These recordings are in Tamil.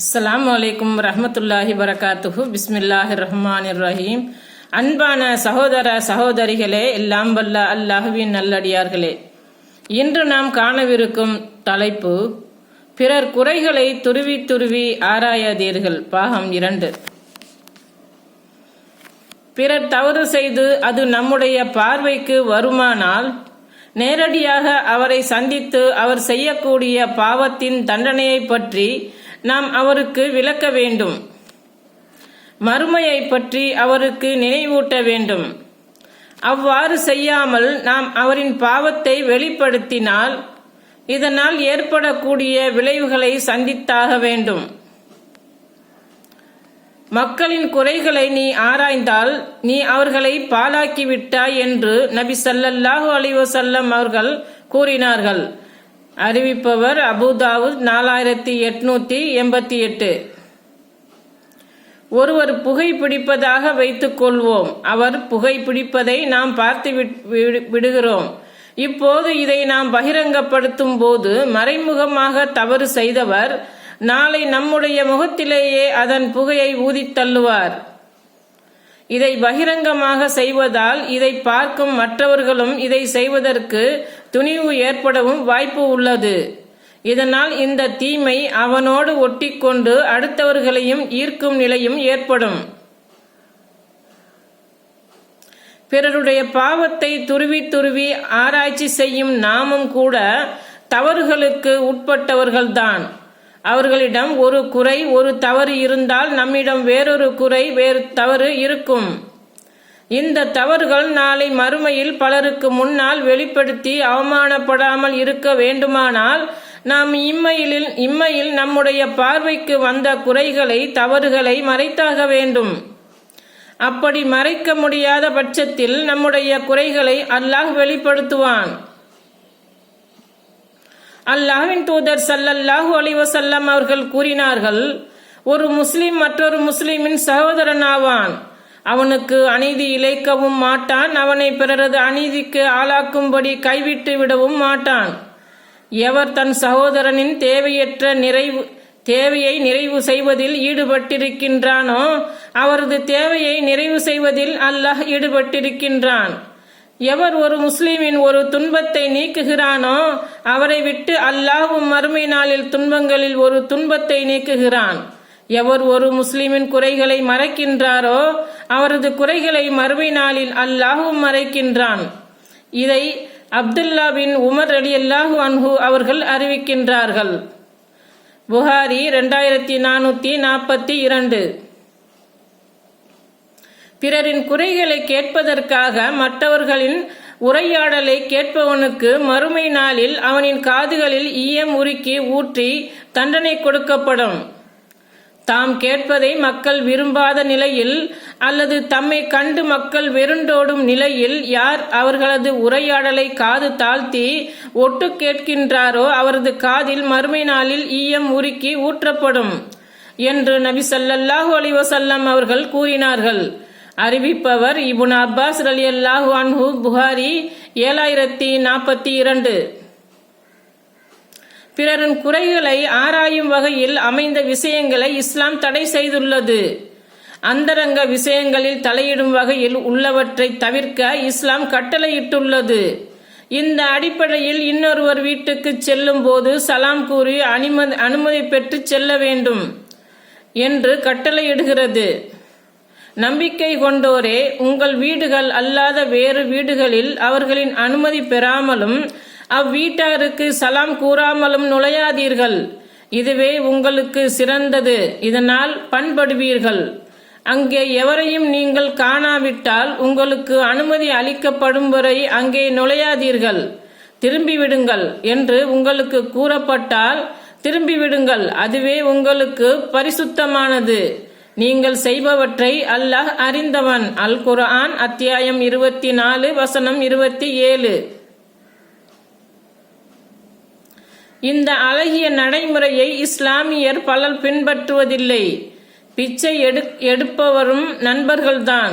அஸ்லாம் அலைக்கும் ரஹமத்துல்லாஹி வரகாத்துஹு. பிஸ்மில்லாஹி ரஹ்மான் ரஹீம் அன்பான சகோதர சகோதரிகளே எல்லாம் வல்ல அல்லாஹுவின் நல்லடியார்களே. இன்று நாம் காணவிருக்கும் தலைப்பு பிறர் குறைகளை துருவி துருவி ஆராயாதீர்கள். பாகம் இரண்டு. பிறர் தவறு செய்து அது நம்முடைய பார்வைக்கு வருமானால் நேரடியாக அவரை சந்தித்து அவர் செய்யக்கூடிய பாவத்தின் தண்டனையை பற்றி நாம் அவருக்கு விளக்க வேண்டும். மறுமையை பற்றி அவருக்கு நினைவூட்ட வேண்டும். அவ்வாறு செய்யாமல் நாம் அவரின் பாவத்தை வெளிப்படுத்தினால் இதனால் ஏற்படக்கூடிய விளைவுகளை சந்தித்தாக வேண்டும். மக்களின் குறைகளை நீ ஆராய்ந்தால் நீ அவர்களை பாலாக்கிவிட்டாய் என்று நபி சல்லல்லாஹு அலிவசல்லம் அவர்கள் கூறினார்கள். அறிவிப்பவர் அபுதாவுத் நாலாயிரத்தி எட்நூத்தி எண்பத்தி எட்டு. ஒருவர் புகை பிடிப்பதாக வைத்துக் கொள்வோம். அவர் புகை பிடிப்பதை நாம் பார்த்து விடுகிறோம். இப்போது இதை நாம் பகிரங்கப்படுத்தும் போது மறைமுகமாக தவறு செய்தவர் நாளை நம்முடைய முகத்திலேயே அதன் புகையை ஊதித் தள்ளுவார். இதை பகிரங்கமாக செய்வதால் இதை பார்க்கும் மற்றவர்களும் இதை செய்வதற்கு துணிவு ஏற்படவும் வாய்ப்பு உள்ளது. இதனால் இந்த தீமை அவனோடு ஒட்டிக்கொண்டு அடுத்தவர்களையும் ஈர்க்கும் நிலையும் ஏற்படும். பிறருடைய பாவத்தை துருவி துருவி ஆராய்ச்சி செய்யும் நாமும் கூட தவறுகளுக்கு உட்பட்டவர்கள்தான். அவர்களிடம் ஒரு குறை ஒரு தவறு இருந்தால் நம்மிடம் வேறொரு குறை வேறு தவறு இருக்கும். இந்த தவறுகள் நாளை மறுமையில் பலருக்கு முன்னால் வெளிப்படுத்தி அவமானப்படாமல் இருக்க வேண்டுமானால் நாம் இம்மையில் இம்மையில் நம்முடைய பார்வைக்கு வந்த குறைகளை தவறுகளை மறைத்தாக வேண்டும். அப்படி மறைக்க முடியாத பட்சத்தில் நம்முடைய குறைகளை அல்லாஹ் வெளிப்படுத்துவான். அல்லாஹ்வின் தூதர் சல்லல்லாஹு அலிவசல்லம் அவர்கள் கூறினார்கள் ஒரு முஸ்லிம் மற்றொரு முஸ்லிமின் சகோதரன் ஆவான் அவனுக்கு அநீதி இழைக்கவும் மாட்டான். அவனை பிறரது அநீதிக்கு ஆளாக்கும்படி கைவிட்டு விடவும் மாட்டான். எவர் தன் சகோதரனின் தேவையற்ற நிறைவு தேவையை நிறைவு செய்வதில் ஈடுபட்டிருக்கின்றானோ அவரது தேவையை நிறைவு செய்வதில் அல்லாஹ் ஈடுபட்டிருக்கின்றான். எவர் ஒரு முஸ்லிமின் ஒரு துன்பத்தை நீக்குகிறானோ அவரை விட்டு அல்லாஹும் மறுமை நாளில் துன்பங்களில் ஒரு துன்பத்தை நீக்குகிறான். எவர் ஒரு முஸ்லிமின் குறைகளை மறைக்கின்றாரோ அவரது குறைகளை மறுமை நாளில் அல்லாஹும் மறைக்கின்றான். இதை அப்துல்லா பின் உமர் அலி அல்லாஹு அன்ஹு அவர்கள் அறிவிக்கின்றார்கள். புகாரி ரெண்டாயிரத்தி நானூத்தி நாற்பத்தி இரண்டு. பிறரின் குறைகளை கேட்பதற்காக மற்றவர்களின் உரையாடலை கேட்பவனுக்கு மறுமை நாளில் அவனின் காதுகளில் ஈயம் உருக்கி ஊற்றி தண்டனை கொடுக்கப்படும். தாம் கேட்பதை மக்கள் விரும்பாத நிலையில் அல்லது தம்மை கண்டு மக்கள் வெருண்டோடும் நிலையில் யார் அவர்களது உரையாடலை காது தாழ்த்தி ஒட்டு கேட்கின்றாரோ அவரது காதில் மறுமை நாளில் ஈயம் உருக்கி ஊற்றப்படும் என்று நபி சல்லல்லாஹு அலி வசல்லம் அவர்கள் கூறினார்கள். அறிவிப்பவர் இபுன் அப்பாஸ் அலி அல்லாஹு அன்ஹு புகாரி ஏழாயிரத்தி நாற்பத்தி இரண்டு. பிறரின் குறைகளை ஆராயும் வகையில் அமைந்த விஷயங்களை இஸ்லாம் தடை செய்துள்ளது. அந்தரங்க விஷயங்களில் தலையிடும் வகையில் உள்ளவற்றை தவிர்க்க இஸ்லாம் கட்டளையிட்டுள்ளது. இந்த அடிப்படையில் இன்னொருவர் வீட்டுக்கு செல்லும் போது சலாம் கூறி அனுமதி அனுமதி பெற்று செல்ல வேண்டும் என்று கட்டளையிடுகிறது. நம்பிக்கை கொண்டோரே உங்கள் வீடுகள் அல்லாத வேறு வீடுகளில் அவர்களின் அனுமதி பெறாமலும் அவ்வீட்டாருக்கு சலாம் கூறாமலும் நுழையாதீர்கள். இதுவே உங்களுக்கு சிறந்தது. இதனால் பண்படுவீர்கள். அங்கே எவரையும் நீங்கள் காணாவிட்டால் உங்களுக்கு அனுமதி அளிக்கப்படும் வரை அங்கே நுழையாதீர்கள். திரும்பிவிடுங்கள் என்று உங்களுக்கு கூறப்பட்டால் திரும்பிவிடுங்கள். அதுவே உங்களுக்கு பரிசுத்தமானது. நீங்கள் செய்பவற்றை அல்லாஹ் அறிந்தவன். அல் குரான் அத்தியாயம் இருபத்தி நாலு வசனம் இருபத்தி ஏழு. இந்த அழகிய நடைமுறையை இஸ்லாமியர் பலர் பின்பற்றுவதில்லை. பிச்சை எடு எடுப்பவரும் நண்பர்கள்தான்.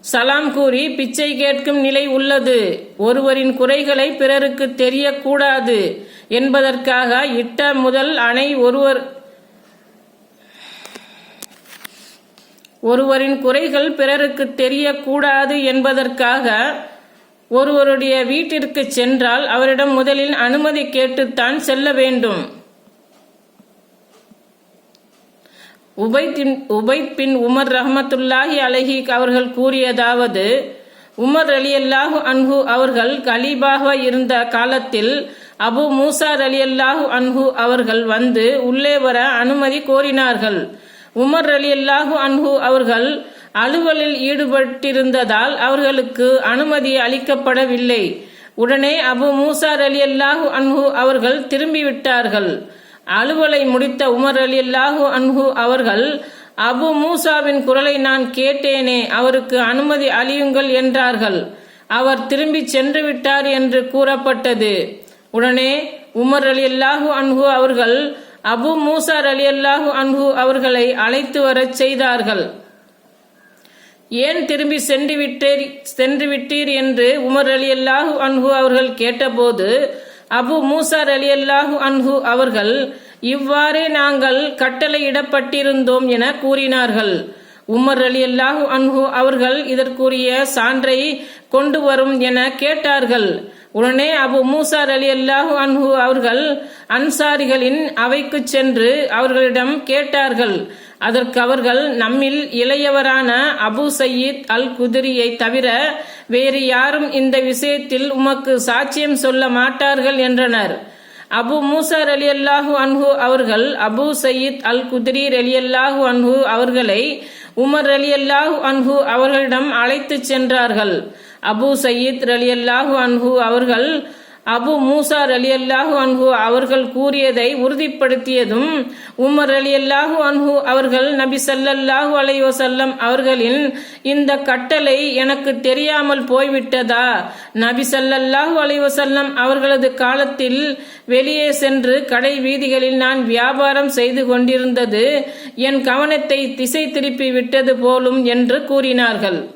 சலாம் கூறி பிச்சை கேட்கும் நிலை உள்ளது. ஒருவரின் குறைகளை பிறருக்கு தெரியக்கூடாது என்பதற்காக இட்ட முதல் அணை ஒருவர் ஒருவரின் குறைகள் பிறருக்கு தெரியக்கூடாது என்பதற்காக ஒருவருடைய வீட்டிற்கு சென்றால் அவரிடம் முதலில் அனுமதி கேட்டுத்தான் செல்ல வேண்டும். உபைத்தின் உபைத் பின் உமர் ரஹமத்துல்லாஹி அலஹி அவர்கள் கூறியதாவது உமர் அலியல்லாஹு அன்ஹு அவர்கள் கலீபாக இருந்த காலத்தில் அபு மூசார் அலியல்லாஹு அன்ஹு அவர்கள் வந்து உள்ளே வர அனுமதி கோரினார்கள். உமர் அலி அல்லாஹு அன்ஹு அவர்கள் அலுவலில் ஈடுபட்டிருந்ததால் அவர்களுக்கு அனுமதி அளிக்கப்படவில்லை. உடனே அபு மூசா அலியல்லாஹு அன்ஹு அவர்கள் திரும்பிவிட்டார்கள். அலுவலை முடித்த உமர் அலி அல்லாஹு அன்ஹு அவர்கள் அபு மூசாவின் குரலை நான் கேட்டேனே அவருக்கு அனுமதி அழியுங்கள் என்றார்கள். அவர் திரும்பி சென்று விட்டார் என்று கூறப்பட்டது. உடனே உமர் அலி அல்லாஹு அன்ஹு அவர்கள் அபு மூசார் அலி அல்லாஹு அன்ஹு அவர்களை அழைத்து வரச் செய்தார்கள். ஏன் திரும்பி சென்று விட்டீர் சென்று விட்டீர் என்று உமர் அலி அல்லாஹு அன்ஹு அவர்கள் கேட்டபோது அபு மூசார் அலி அல்லாஹு அன்ஹு அவர்கள் இவ்வாறே நாங்கள் கட்டளையிடப்பட்டிருந்தோம் என கூறினார்கள். உமர் அலி அல்லாஹு அன்ஹு அவர்கள் இதற்குரிய சான்றை கொண்டு வரும் என கேட்டார்கள். உடனே அபு மூசார் அலி அல்லாஹு அன்ஹு அவர்கள் அன்சாரிகளின் அவைக்கு சென்று அவர்களிடம் கேட்டார்கள். அதற்கு அவர்கள் நம்மில் இளையவரான அபு சயீத் அல் குதிரியை தவிர வேறு யாரும் இந்த விஷயத்தில் உமக்கு சாட்சியம் சொல்ல மாட்டார்கள் என்றனர். அபு மூசார் அலி அல்லாஹு அன்ஹு அவர்கள் Abu Saeed Al Khudri Ali அல்லாஹு அன்ஹு அவர்களை உமர் அலி அல்லாஹு அன்ஹு அவர்களிடம் அழைத்து சென்றார்கள். அபு சயீத் அலி அல்லாஹு அன்ஹு அவர்கள் அபு மூசா அலி அல்லாஹு அன்ஹு அவர்கள் கூறியதை உறுதிப்படுத்தியதும் உமர் அலி அல்லாஹு அன்ஹு அவர்கள் நபி சல்லல்லாஹு அலை வசல்லம் அவர்களின் இந்த கட்டளை எனக்கு தெரியாமல் போய்விட்டதா? நபி சல்லல்லாஹு அலை வசல்லம் அவர்களது காலத்தில் வெளியே சென்று கடை வீதிகளில் நான் வியாபாரம் செய்து கொண்டிருந்தது என் கவனத்தை திசை திருப்பி விட்டது போலும் என்று கூறினார்கள்.